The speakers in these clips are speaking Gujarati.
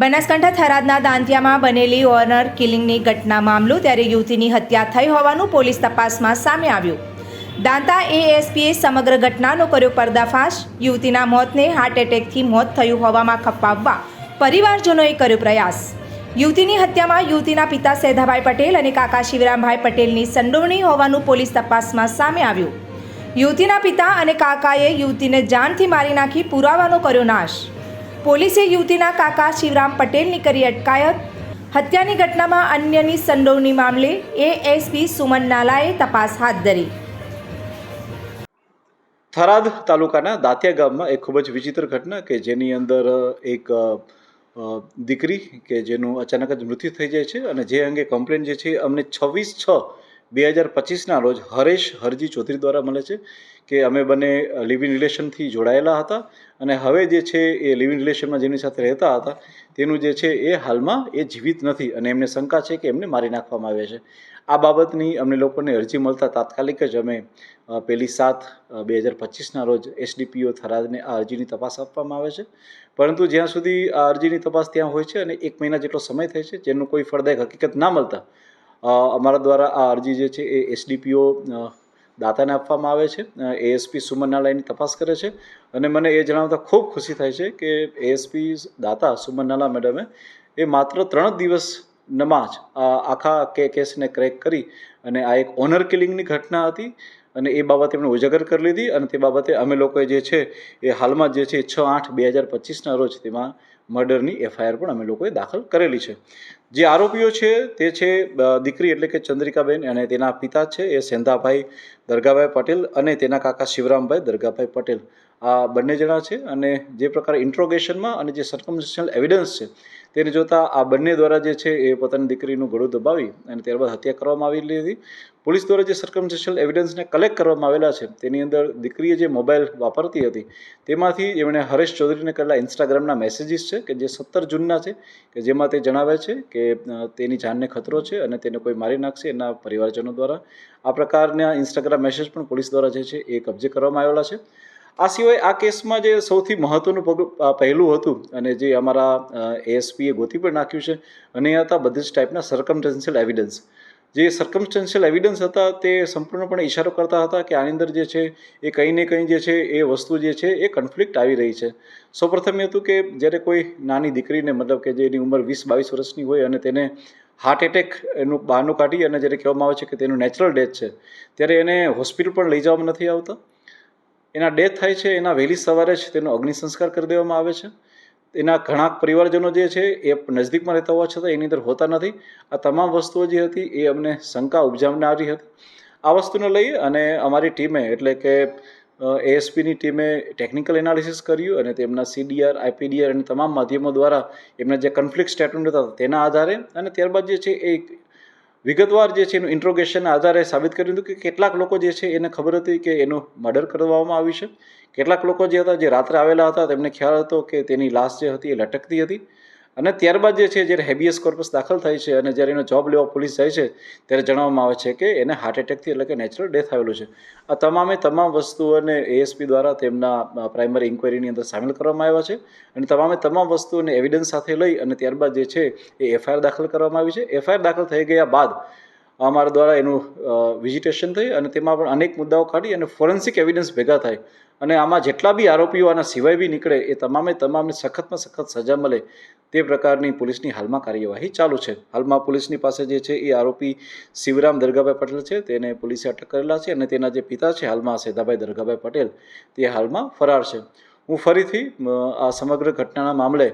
બનાસકાંઠા થરાદના દાંતિયામાં બનેલી ઓનર કિલિંગની ઘટના મામલો ત્યારે યુવતીની હત્યા થઈ હોવાનું પોલીસ તપાસમાં સામે આવ્યું. દાંતા એએસપીએ સમગ્ર ઘટનાનો કર્યો પર્દાફાશ. યુવતીના મોતને હાર્ટ એટેકથી મોત થયું હોવામાં ખપાવવા પરિવારજનોએ કર્યો પ્રયાસ. યુવતીની હત્યામાં યુવતીના પિતા સેધાભાઈ પટેલ અને કાકા શિવરામભાઈ પટેલની સંડોવણી હોવાનું પોલીસ તપાસમાં સામે આવ્યું. યુવતીના પિતા અને કાકાએ યુવતીને જાનથી મારી નાખી પુરાવાનો કર્યો નાશ. પોલીસે યુવતીના કાકા શિવરામ પટેલની કરી અટકાયત. હત્યાની ઘટનામાં અન્યની સંડોવણી મામલે એએસપી સુમન નાલાએ તપાસ હાથ ધરી. થરાદ તાલુકાના દાંતિયા ગામમાં એક ખૂબ જ વિચિત્ર ઘટના કે જેની અંદર એક દીકરી કે જેનું અચાનક જ મૃત્યુ થઈ જાય છે અને જે અંગે કમ્પ્લેન જે છે અમને છવ્વીસ છ બે હજાર પચીસના રોજ હરેશ હરજી ચૌધરી દ્વારા મળે છે કે અમે બંને લિવ ઇન રિલેશનથી જોડાયેલા હતા અને હવે જે છે એ લિવ ઇન રિલેશનમાં જેની સાથે રહેતા હતા તેનું જે છે એ હાલમાં એ જીવિત નથી અને એમને શંકા છે કે એમને મારી નાખવામાં આવે છે. આ બાબતની અમને લોકોને અરજી મળતા તાત્કાલિક જ અમે પહેલી સાત બે હજાર પચીસના રોજ એસડીપીઓ થરાદને આ અરજીની તપાસ આપવામાં આવે છે. પરંતુ જ્યાં સુધી આ અરજીની તપાસ ત્યાં હોય છે અને એક મહિના જેટલો સમય થાય છે, જેનું કોઈ ફળદાયક હકીકત ના મળતા અમારા દ્વારા આ અરજી જે છે એ એસડીપીઓ દાતાને આપવામાં આવે છે. એએસપી સુમનનાલાયની તપાસ કરે છે. અને મને એ જણાવતા ખૂબ ખુશી થાય છે કે એએસપી દાતા સુમનનાલા મેડમે એ માત્ર ત્રણ દિવસમાં જ આખા કે કેસને ક્રેક કરી અને આ એક ઓનર કિલિંગની ઘટના હતી. અને એ બાબતે એમણે ઉજાગર કરી લીધી અને તે બાબતે અમે લોકોએ જે છે એ હાલમાં જે છે છ આઠ બે હજાર પચીસના રોજ તેમાં મર્ડરની એફઆઈઆર પણ અમે લોકોએ દાખલ કરેલી છે. જે આરોપીઓ છે તે છે દીકરી એટલે કે ચંદ્રિકાબેન અને તેના પિતા છે એ સેંધાભાઈ દરગાભાઈ પટેલ અને તેના કાકા શિવરામભાઈ દરગાભાઈ પટેલ. આ બંને જણા છે અને જે પ્રકારે ઇન્ટ્રોગેશનમાં અને જે સર્કમસ્ટન્શિયલ એવિડન્સ છે, તેને જોતાં આ બંને દ્વારા જે છે એ પોતાની દીકરીનું ગળું દબાવી અને ત્યારબાદ હત્યા કરવામાં આવેલી હતી. પોલીસ દ્વારા જે સર્કમસ્ટન્શિયલ એવિડન્સને કલેક્ટ કરવામાં આવેલા છે, તેની અંદર દીકરીએ જે મોબાઈલ વાપરતી હતી, તેમાંથી એમણે હરેશ ચૌધરીને કરેલા ઇન્સ્ટાગ્રામના મેસેજીસ છે કે જે સત્તર જૂનના છે, કે જેમાં તે જણાવે છે કે તેની જાનને ખતરો છે અને તેને કોઈ મારી નાખશે એના પરિવારજનો દ્વારા. આ પ્રકારના ઇન્સ્ટાગ્રામ મેસેજ પણ પોલીસ દ્વારા જે છે એ કબજે કરવામાં આવેલા છે. આ સિવાય આ કેસમાં જે સૌથી મહત્વનું પહેલું હતું અને જે અમારા એએસપીએ ગોતી પણ નાખ્યું છે અને એ હતા બધી જ ટાઈપના સરકમટેન્શિયલ એવિડન્સ જે સર્કમસ્ટન્શિયલ એવિડન્સ હતા તે સંપૂર્ણપણે ઇશારો કરતા હતા કે આની અંદર જે છે એ કંઈ ને કંઈ જે છે એ વસ્તુ જે છે એ કન્ફ્લિક્ટ આવી રહી છે. સૌપ્રથમ એ હતું કે જ્યારે કોઈ નાની દીકરીને મતલબ કે જેની ઉંમર વીસ બાવીસ વર્ષની હોય અને તેને હાર્ટ એટેક એનું બહારનું કાઢી અને જ્યારે કહેવામાં આવે છે કે તેનું નેચરલ ડેથ છે, ત્યારે એને હોસ્પિટલ પણ લઈ જવામાં નથી આવતા. એના ડેથ થાય છે, એના વહેલી સવારે જ તેનો અગ્નિ સંસ્કાર કરી દેવામાં આવે છે. એના ઘણા પરિવારજનો જે છે, એ નજદીકમાં રહેતા હોવા છતાં એની અંદર હોતા નથી. આ તમામ વસ્તુઓ જે હતી, એ અમને શંકા ઉપજાવનારી હતી. આ વસ્તુને લઈ અને અમારી ટીમે, એટલે કે એએસપીની ટીમે ટેકનિકલ એનાલિસિસ કર્યું અને તેમના સીડીઆર આઈપીડીઆર અને તમામ માધ્યમો દ્વારા એમના જે કન્ફ્લિક્ટ સ્ટેટમેન્ટ હતા, તેના આધારે અને ત્યારબાદ જે છે, એ વિગતવાર જે છે એનું ઇન્ટ્રોગેશનના આધારે સાબિત કર્યું હતું કે કેટલાક લોકો જે છે એને ખબર હતી કે એનું મર્ડર કરવામાં આવ્યું છે. કેટલાક લોકો જે હતા, જે રાત્રે આવેલા હતા, તેમને ખ્યાલ હતો કે તેની લાશ જે હતી એ લટકતી હતી. અને ત્યારબાદ જે છે, જ્યારે હેબિયસ કોર્પસ દાખલ થાય છે અને જ્યારે એનો જોબ લેવા પોલીસ જાય છે, ત્યારે જણાવવામાં આવે છે કે એને હાર્ટ એટેકથી એટલે કે નેચરલ ડેથ આવેલું છે. આ તમામે તમામ વસ્તુઓને એએસપી દ્વારા તેમના પ્રાઇમરી ઇન્કવાયરીની અંદર સામેલ કરવામાં આવ્યા છે અને તમામે તમામ વસ્તુઓને એવિડન્સ સાથે લઈ અને ત્યારબાદ જે છે, એ એફઆઈઆર દાખલ કરવામાં આવી છે. એફઆઈઆર દાખલ થઈ ગયા બાદ અમારા દ્વારા એનું વિઝિટેશન થઈ અને તેમાં પણ અનેક મુદ્દાઓ કાઢી અને ફોરેન્સિક એવિડન્સ ભેગા થાય. અને આમાં જેટલા બી આરોપીઓ આના સિવાય બી નીકળે એ તમામે તમામને સખતમાં સખત સજા મળે તે પ્રકારની પોલીસની હાલમાં કાર્યવાહી ચાલુ છે. હાલમાં પોલીસની પાસે જે છે એ આરોપી શિવરામ દરગાભાઈ પટેલ છે. તેને પોલીસે અટક કરેલા છે અને તેના જે પિતા છે હાલમાં સેદાભાઈ દરગાભાઈ પટેલ તે હાલમાં ફરાર છે. હું ફરીથી આ સમગ્ર ઘટનાના મામલે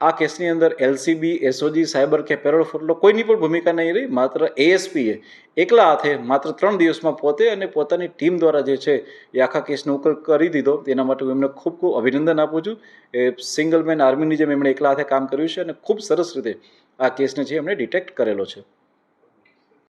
આ કેસની અંદર એલસીબી એસઓજી સાયબર કે પેરોલ ફોટલો કોઈની પણ ભૂમિકા નહીં રહી, માત્ર એએસપીએ એકલા હાથે માત્ર ત્રણ દિવસમાં પોતે અને પોતાની ટીમ દ્વારા જે છે એ આખા કેસનો ઉકેલ કરી દીધો. તેના માટે હું એમને ખૂબ ખૂબ અભિનંદન આપું છું. એ સિંગલ મેન આર્મીની જેમ એમણે એકલા હાથે કામ કર્યું છે અને ખૂબ સરસ રીતે આ કેસને છે એમણે ડિટેક્ટ કરેલો છે.